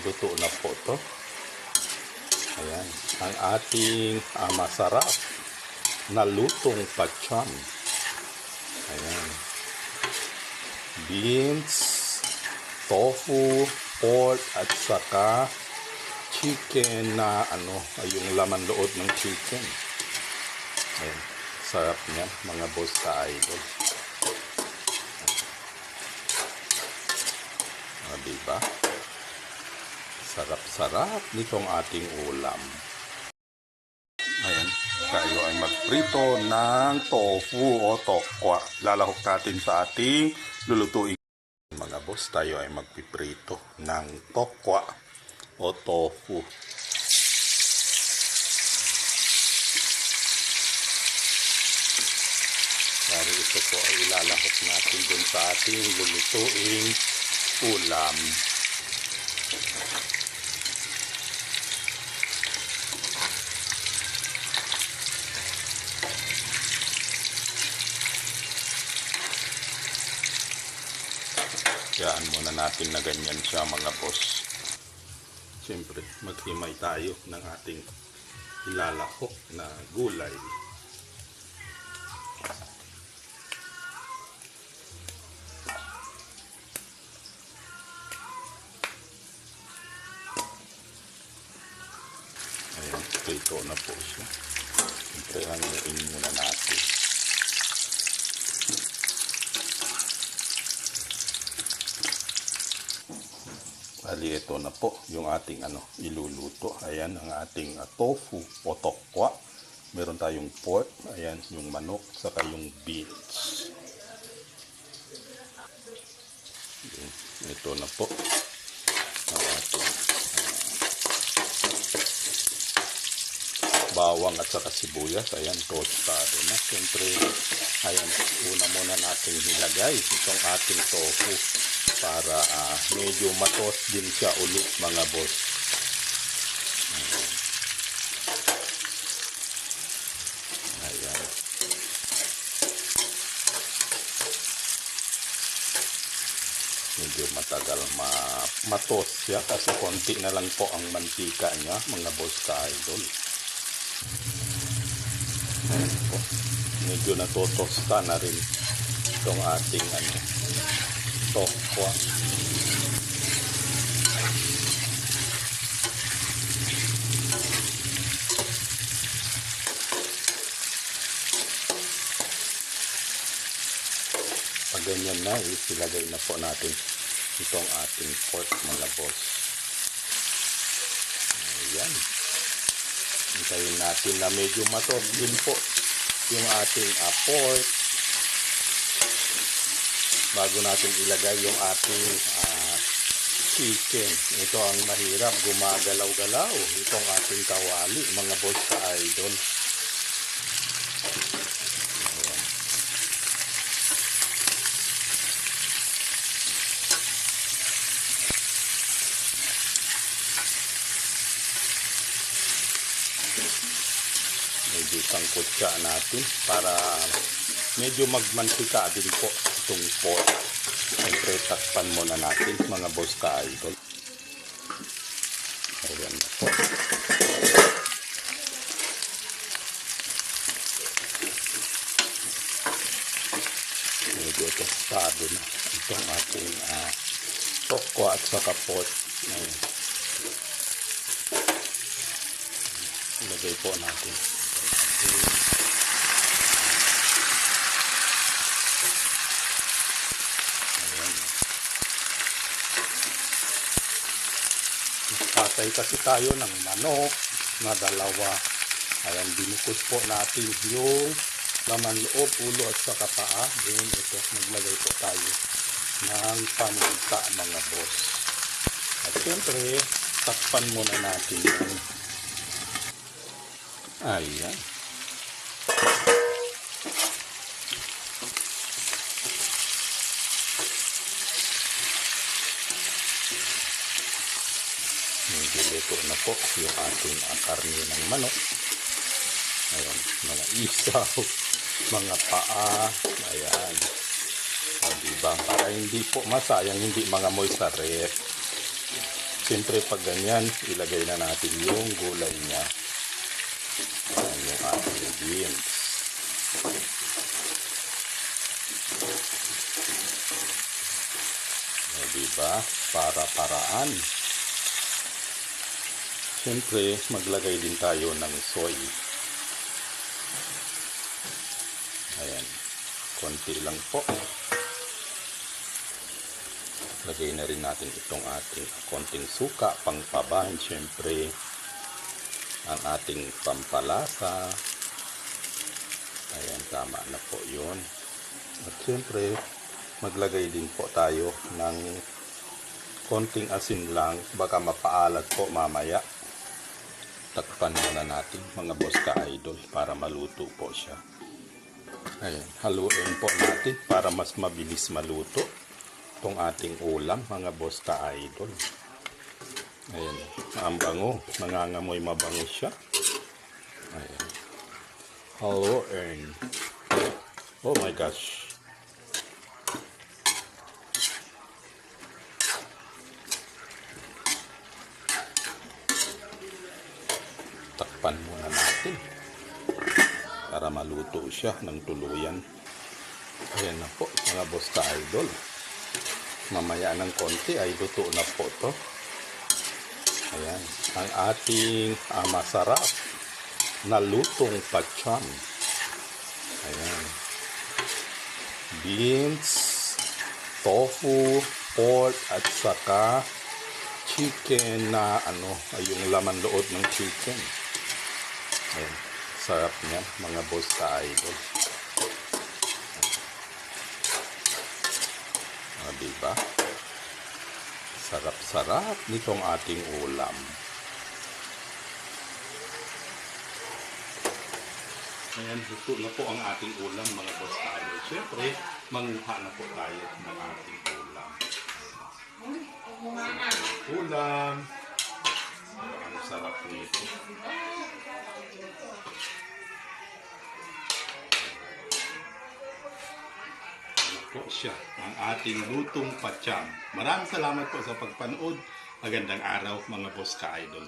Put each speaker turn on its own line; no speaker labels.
Luto na po to. Ayan. Ang ating ah, masarap na lutong pacham. Ayan. Beans, tofu, pork, at saka chicken na ano, yung laman loob ng chicken. Ayan. Sarap niyan, mga boss ka idol. O, diba? Sarap-sarap nitong ating ulam. Ayan, tayo ay magprito ng tofu o tokwa. Lalahok natin sa ating lulutuin. Mga boss, tayo ay magpiprito ng tokwa o tofu. Dari ito po ay ilalahok natin dun sa ating lulutuing ulam. Kayaan muna natin na ganyan siya mga boss. Siyempre, maghimay tayo ng ating ilalahok na gulay. Ayan, prito na po siya. Siyempre, hanguin muna natin. Bali, ito na po yung ating ano, iluluto. Ayan, ang ating uh, tofu o tokwa. Meron tayong pork, ayan, yung manok, saka yung beans. Ito na po ang ating ah, bawang at saka sibuyas. Ayan, tostado na. Siyempre, ayan, una muna natin nilagay itong ating tofu para ah, medyo matos din siya ulit mga boss. Ayan. Medyo matagal ma matos siya kasi konti na lang po ang mantika niya mga boss ka idol. Ayan po. Medyo natotosta na rin itong ating ano, tokwa. Pag ganyan na, isilagay na po natin itong ating pork mga boss. Ayan. Hintayin natin na medyo matos din po yung ating uh, pork bago natin ilagay yung ating ah, chicken. Ito ang mahirap, gumagalaw-galaw. Itong ating kawali, mga boss ka idol. Ayan. Medyo sangkot siya natin para medyo magmantika din po itong pork. Siyempre, takpan muna natin mga boss ka idol. Ayan na po. Medyo tostado na itong ating uh, tokwa at saka pork. Ayan. Ilagay po natin. Patay kasi tayo ng manok na dalawa. Ayan, binukos po natin yung laman loob, ulo at saka paa. Then ito, maglagay po tayo ng paminta mga boss. At syempre, takpan muna natin Ayan. Medyo luto na po yung ating karne ng manok. Ayan, mga isaw, mga paa, ayan. O, diba? Para hindi po masayang, hindi mga moy sa ref. Siyempre pag ganyan, ilagay na natin yung gulay niya. Ayan yung ating beans. O, diba? Para-paraan. Siyempre, maglagay din tayo ng soy. Ayan. Konti lang po. Lagay na rin natin itong ating konting suka, pangpabahan siyempre. Ang ating pampalasa. Ayan, tama na po yun. At siyempre, maglagay din po tayo ng konting asin lang. Baka mapaalat po mamaya. Takpan muna natin mga boss ka-idol para maluto po siya. Ayan, haluin po natin para mas mabilis maluto itong ating ulam, mga boss ka-idol. Ayan, ang bango. Nangangamoy mabango siya. Ayan. And Oh my gosh. Takpan muna natin para maluto siya ng tuluyan. Ayan na po, mga boss ka-idol. Mamaya ng konti ay luto na po to. Ayan, ang ating ah, masarap na lutong pacham. Ayan. Beans, tofu, pork, at saka chicken na ano, ay yung laman loob ng chicken. Ayan. Sarap niyan, mga boss ka idol. Ah, diba? Sarap-sarap nitong ating ulam. Ayan, luto na po ang ating ulam mga boss tayo. Siyempre, manguha na po tayo ng ating ulam. Ulam. Ang sarap nito. Po siya, ang ating lutong patyam. Maraming salamat po sa pagpanood. Magandang araw mga boss ka-idol.